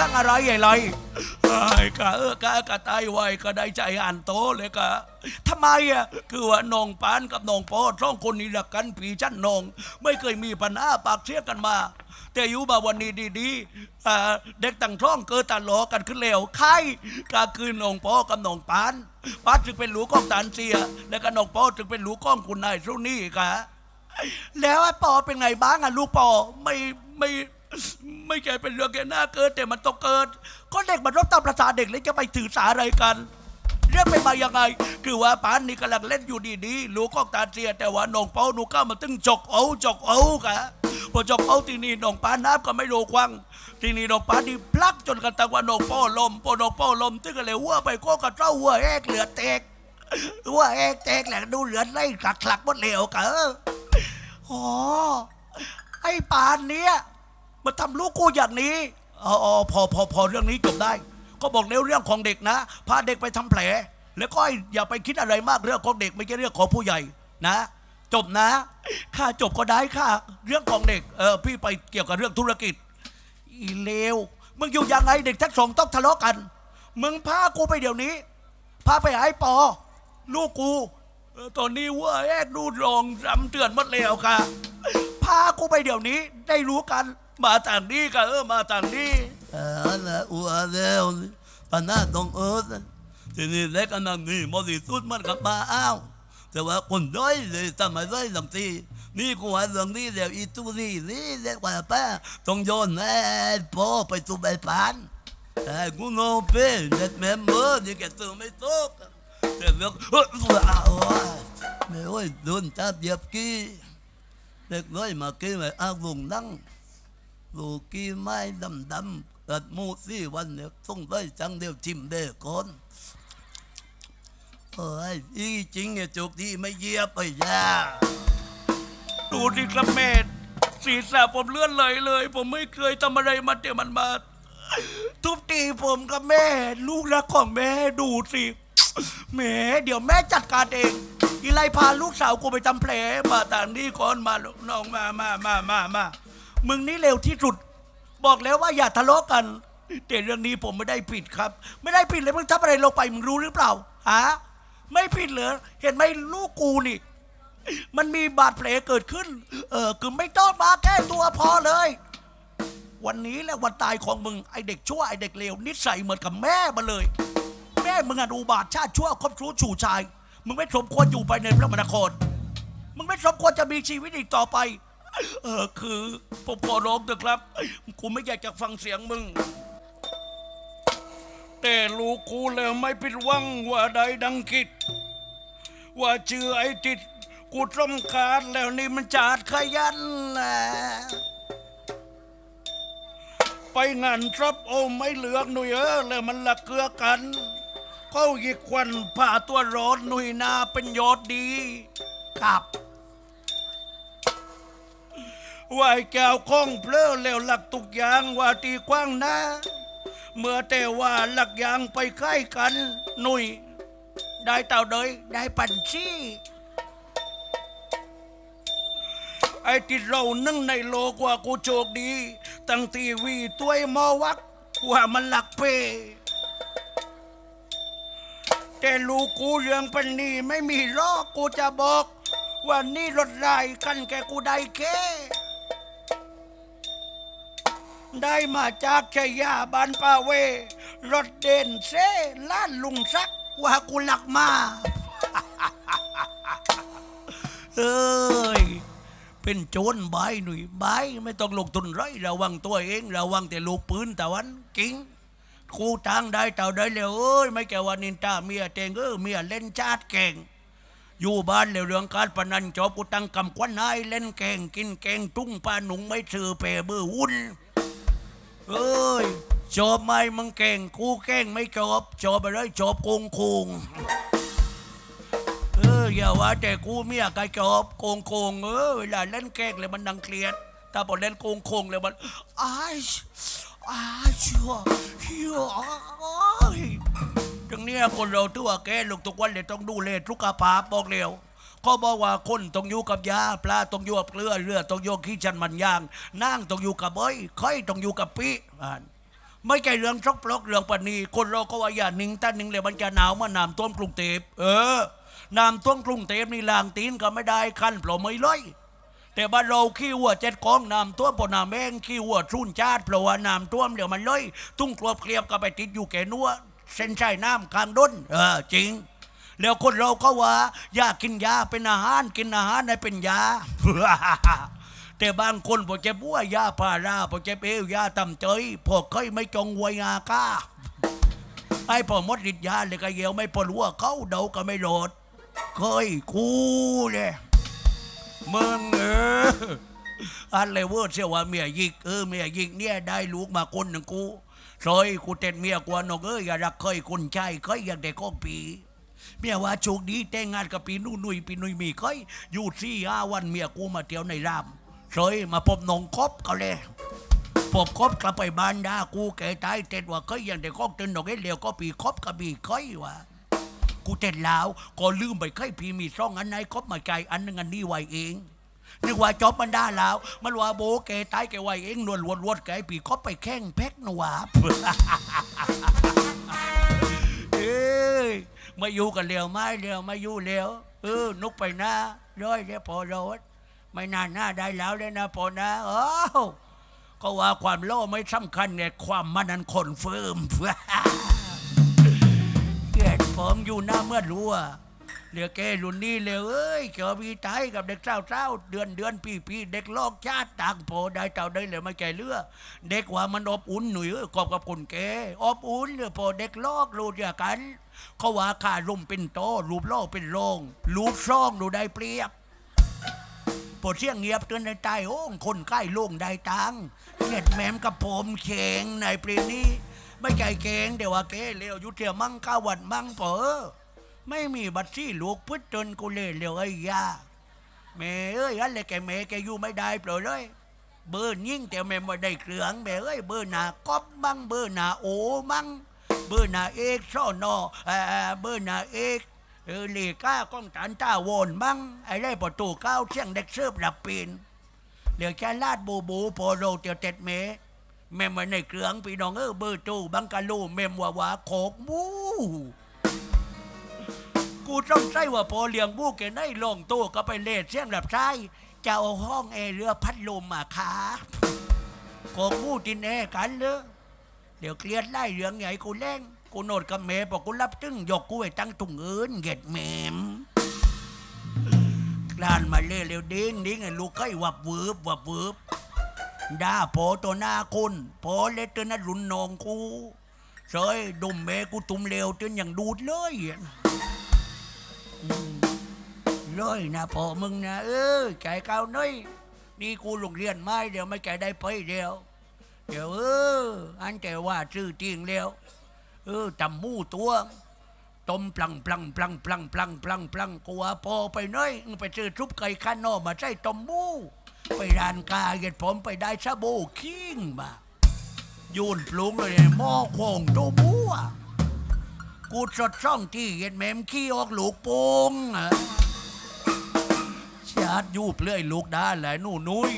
รื่องอะไรใหญ่ไรไอ้กะเออกะกะตายไวก็ได้ใจอ่านโตเลยกะทำไมอะคือว่าน้องปานกับน้องปอสองคนนี้รักกันผีชั้นน้อง ไม่เคยมีปัญหาปากเสียกันมา แต่อยู่มาวันนี้ดีๆเด็กตั้งท้องเกิดตาหลอกันขึ้นแล้วใครก็คือน้องปอกับน้องปานปานจึงเป็นหลูกของตานเสีย และก็น้องปอจึงเป็นหลูกของคุณนายสุนี่กะแล้วไอ้ปอเป็นไงบ้างอะลูกปอไม่ไม่ ไม่ใช่เป็นเรื่องแค่หน้าเกิดแต่มันต้องเกิด ก็เด็กมันรบตามประสาเด็กเลยจะไปถือสาอะไรกัน เรื่องเป็นมายังไง คือว่าปานนี่กำลังเล่นอยู่ดีๆลูกก็ตาเสียแต่ว่าน้องเปาหนูก้ามาตึงจกเอาจกเอากะพอจกเอาทีนี้น้องปานน้ำก็ไม่รู้ควังทีนี้น้องปานนี่พลักจนกระทั่งว่าน้องเปาลมพอน้องเปาลมตึงก็เลยหัวไปก็กระเจ้าหัวแอกเหลือแตกหัวแอกแตกแหละดูเหลือไล่ขลักขลักหมดเหลวกะอ๋อไอ้ปานเนี้ย มาทำลูกกูอย่างนี้อ๋ออ๋อพอพอพอเรื่องนี้จบได้ ก็บอกแล้วเรื่องของเด็กนะ พาเด็กไปทำแผล แล้วก็อย่าไปคิดอะไรมากเรื่องของเด็กไม่ใช่เรื่องของผู้ใหญ่นะ จบนะค่าจบก็ได้ค่าเรื่องของเด็กเออพี่ไปเกี่ยวกับเรื่องธุรกิจ อีเลวมึงอยู่ยังไงเด็กทั้งสองต้องทะเลาะกัน มึงพากูไปเดี๋ยวนี้ พาไปหาไอ้ปอ ลูกกูตอนนี้ว่าแอกดูรองรำเตือนหมดแล้วค่ะ พากูไปเดี๋ยวนี้ได้รู้กัน มาต่างนี้ค่ะเออมาต่างนี้เออละอัวเร็วปัญหาตรงเอิร์ธทีนี้เล็กอันนั้นนี่มอดีสุดมันกลับมาอ้าวแต่ว่าคนด้อยเลยทำไมด้อยสังทีนี่กูว่าเรื่องนี้เดี๋ยวอีตู้นี่นี่เรียกว่าป้าต้องโยนแม่พ่อไปสู่ใบปานแต่กูโง่เป้เด็ดแม่เมื่อนี่แกตื่นไม่ตกแต่เรื่องเฮ้ยอ้าวไม่โอ้ยโดนจับเหยียบกี้เด็กน้อยมากี้มาอ้าวลงนั่ง ลูกกี้ไม้ดำดำๆเกิดหมูสี่วันเนี่ยต้องได้จังเดียวชิมเด้ก่อนเอ้ยอีจริงเนี่ยจุกที่ไม่เหยียบไปยาดูสิครับแม่ศีรษะผมเลื่อนเลยเลย ผมไม่เคยทำอะไรมาเดี๋ยวมันมา ทุบตีผมกับแม่ ลูกรักของแม่ดูสิแหมเดี๋ยวแม่จัดการเองอีไลพาลูกสาวกูไปทำแผลมาต่างนี้ก่อนมาลูกน้องมามามามามา มึงนี่เร็วที่สุด บอกแล้วว่าอย่าทะเลาะกัน แต่เรื่องนี้ผมไม่ได้ผิดครับ ไม่ได้ผิดเลยมึงทำอะไรลงไปมึงรู้หรือเปล่าฮะไม่ผิดเหรอเห็นไหมลูกกูนี่ มันมีบาดแผลเกิดขึ้น เออคือไม่ต้องมาแก้ตัวพอเลย วันนี้แหละวันตายของมึงไอเด็กชั่วไอเด็กเลวนิสัยเหมือนกับแม่มาเลย แม่มึงอะดูบาดชาติชั่วครอบชู้ชูชาย มึงไม่สมควรอยู่ไปในพระมนครมึงไม่สมควรจะมีชีวิตอีกต่อไป เออคือผมขอร้องเถอะครับกูไม่อยากจะฟังเสียงมึง แต่ลูกกูแล้วไม่ผิดหวังว่าใดดังคิด ว่าเชื่อไอ้จิตกูต้มขาดแล้วนี่มันจาดขยันนะไปงานครับโอ้ไม่เหลือกหนุ่ยเออแล้วมันละเกลือกันเข้าหยิกควันผ่าตัวร้อนหนุ่ยนาเป็นยอดดี ครับ ว่าแก้วข้องเพลอแล้วหลักตุกอย่างว่าตีกว้างนะ เมื่อแต่ว่าหลักอย่างไปใกล้กัน หนุ่ย ได้เต่าเดยได้ปันชี่ไอ้ที่เรานึ่งในโลกว่ากูโชคดี ตั้งทีวีตัวมอวักว่ามันหลักเพแต่ลูกกูเรื่องปันนี้ไม่มีรอกกูจะบอก ว่านี่รถไรกันแกกูได้แค่ ได้มาจากชัยาบานป่าเว รถเด่นเซล้านลุงซัก ว่ากูหลักมา เอ้ย เป็นโจรใบายหนุ่ยใบายไม่ต้องลงทุนไรระวังตัวเองระวังแต่ลูกปืนตะวันกิงกูทางได้เต่าได้แล้วเอ้ยไม่แกว่านินตาเมียเตงเออเมียเล่นชาติเก่ง อยู่บ้านแล้วเรื่องการพนันจอบกูตั้งกำควันนายเล่นแกงกินแกงตุ้งปลาหนุ่งไม่ซื้อเปเบอร์วุ่น เอ้ยจบไหมมึงเก่งกูเก่งไม่จบจบไปเลยจบกงคุงเอออย่าว่าแต่กูเมียกะจบโกงโกงเออเวลาเล่นแกล้งเลยมันดังเครียดถ้าพอเล่นโกงโกงเลยมันอ้ายอ้ายชัวชัวอ้ายตรงเนี้ยคนเราตัวแก่ลูกทุกวันเลยต้องดูแลสุขภาพบอกเร็ว เขาบอกว่าคนต้องอยู่กับยาปลาต้องอยู่กับเกลือเรือต้องอยู่กับขี้ชันมันยางนั่งต้องอยู่กับเอ้ยค่อยต้องอยู่กับปีอ่านไม่ใช่เรื่องชกปลอกเรื่องปนีคนเราก็ว่าอย่านิ่งแต่นิ่งเลยมันจะหนาวเมื่อน้ำท่วมกรุงเทพเออน้ำท่วมกรุงเทพนี่ลางตีนก็ไม่ได้ขั้นเปล่าไม่เลยแต่บ้านเราขี้วัวเจ็ดกองน้ำท่วมปนน้ำแม่งขี้วัวชุนชาติเพราะว่าน้ำท่วมเดี๋ยวมันเลย ตุ้งกลวบเคลียบก็ไปติดอยู่แก่นัวเส้นใช่น้ำกลางด้นเออจริง แล้วคนเราก็ว่า อยากกินยาเป็นอาหารกินอาหารได้เป็นยาแต่บางคนพอจะบ้วยาพาราพอจะเปรี้ยวยาตำเจยพอเคยไม่จงวยงาก้าไอ้พอมดฤทธิ์ยาเลยก็เหี่ยวไม่ปนหัวเขาเดาก็ไม่โหลดเคยคูเลยมึงเอออันเลยเว่าเสียว่าเมียยิกเออเมียยิกเนี่ยได้ลูกมาคนหนึ่งกูซอยกูเต็ดเมียกว่านกเอ้ยอย่ารักเคยคนใจเคยอยากได้ของปี เมียว่าโชคดีแต่งงานกับปีนุ่ยนุ่ยปีนุ่ยมีเคยอยู่สี่ห้าวันเมียกูมาเที่ยวในรามเคยมาพบนองคบก็เลยพบคบกลับไปบ้านดากูแก่ตายเต็ดว่าเคยยังได้ของเต็นดอกเอ้ยเดียวก็ปีคบกับปีเคยว่ากูเต็ดแล้วก็ลืมไปเคยพีมีซ่องอันไหนคบมาใจอันนึงอันนี้ไว้เองนึกว่าจบมันได้แล้ว มันว่าโบแกตายแกไว้เองนวลวนวนแกปีคบไปแข้งแพ็กหนวา มาอยู่กันเร็วไม่เร็วมาอยู่เร็วเออนุกไปหน้าร้อยเดียวพอรดไม่นานหน้าได้แล้วเลยนะพอนะโอ้ก็ว่าความโลภไม่สำคัญเนี่ยความมันนั้นคนเฟิร์มเกลียดผมอยู่หน้าเมื่อรู้ว่า เหลือแกรุ่นนี้เลยเอ้ยเกี่ยวมีตายกับเด็กเศร้าเศร้าๆเดือนเดือนปีปีเด็กลอกชาติต่างโพได้เต่าได้เลยไม่แก่เลือเด็กว่ามันอบอุ่นหนุ่ยเอ้ยกอบกับคนแกอบอุ่นเลยพอเด็กลอกรู้เดียกัน เขาว่าขาลุมเป็นโตรูปโลกเป็นโลงรูปซ่องดูได้เปรียบปวดเสียงเงียบเตือนในใต้โอ้งคนใกล้โลงได้ตังเงียดแหมมกับผมเข่งในปรีนี้ ไม่ใจเก่งเดี๋ยวว่าเกเร็วอยุเทียมั่งก้าวันมั่งเปอ ไม่มีบัตรที่ลูกพึ่จนกูเลยเร็วไอ้ยาแม่เอ้ยอันเลยแกแม่แกอยู่ไม่ได้เปล่าเลย เบอร์ยิ่งแต่แม่ไม่ได้เครื่องแม่เอ้ยเบอร์หน้าก๊อบมั่งเบอร์หน้าโอมั่งเบอร์หน้าเอกซ่อนอเออเบอร์หน้าเอกเออเลก้าก้องตันตาโวนมั่งไอ้ไรประตูเก้าเชียงเด็กเสิร์ฟดับปีนเดี๋ยวจะลาดบูบูโปโรเตียวเต็ดเมแม่มาในเครื่องพี่น้องเออเบอร์ตู้บังกะโลแม่มว่าวาโขกมู กูต้องใส่ว่าพอเลี้ยงบูแกในลงตู้ก็ไปเลดเสียงแบบใช่จะเอาห้องแอร์เรือพัดลมมาครับโขกหมูตินแอร์กันเลยเดี๋ยวเคลียดไล่เรืองใหญ่กูแรงกูโนดกับเมบอกกูรับตึงยกกูไปตั้งถุงเอินเหย็ดแมมคลานมาเล่เร็วดิ้งดิ้งไอ้ลูกไข่วับวืบวับวืบด่าพอตัวหน้าคุณพอเล็ดตัวนั้นรุนนองกูเสยดุมเมกูตุ่มเลวจนอย่างดูดเลย อะอืมเลยนะพ่อมึงนะเออใจเก้าน้อยนี่กูโรงเรียนไม่เดี๋ยวไม่ใจได้ไปเดียว เดี๋ยวเอออันแต่ว่าชื่อจริงแล้ว เออตำมูตัวต้มปลังปลังปลังปลังปลังปลังปลังกูว่าพอไปน้อยไปซื้อทุบไก่ข้านนอกมาใส่ต้มมูไปร้านกาเหยียดผมไปได้ชาโบคิงมาโยนปลุงเลยหม้อโคงตัวบัว กูสดช่องที่เหยียดแมมขี้ออกลูกป่งชาดยูบเลื่อยลูกด้านแหละหนูนุ้ย